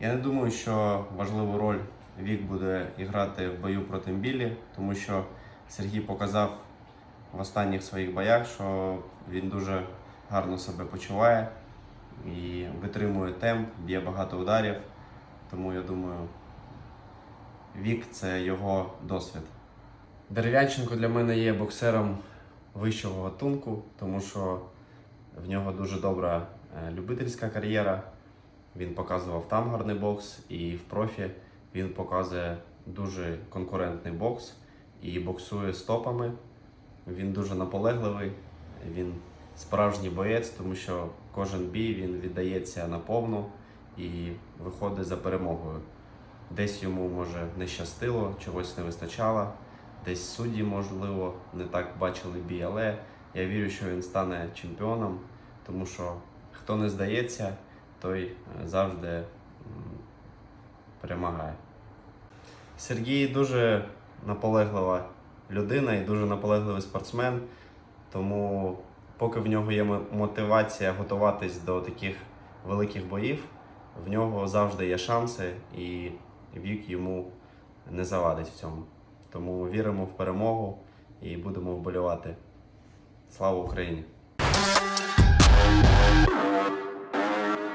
Я не думаю, що важливу роль Вік буде грати в бою проти Білі, тому що Сергій показав в останніх своїх боях, що він дуже гарно себе почуває і витримує темп, б'є багато ударів. Тому я думаю, Вік це його досвід. Дерев'янченко для мене є боксером вищого гатунку, тому що в нього дуже добра е, любительська кар'єра. Він показував там гарний бокс, і в профі він показує дуже конкурентний бокс і боксує стопами. Він дуже наполегливий, він справжній боєць, тому що кожен бій він віддається наповну і виходить за перемогою. Десь йому може не щастило, чогось не вистачало, десь судді, можливо, не так бачили бій, але я вірю, що він стане чемпіоном, тому що хто не здається, той е, завжди перемагає. Сергій дуже наполеглива людина і дуже наполегливий спортсмен, тому поки в нього є мотивація готуватись до таких великих боїв, в нього завжди є шанси, і вік йому не завадить в цьому. Тому віримо в перемогу і будемо вболівати. Слава Україні!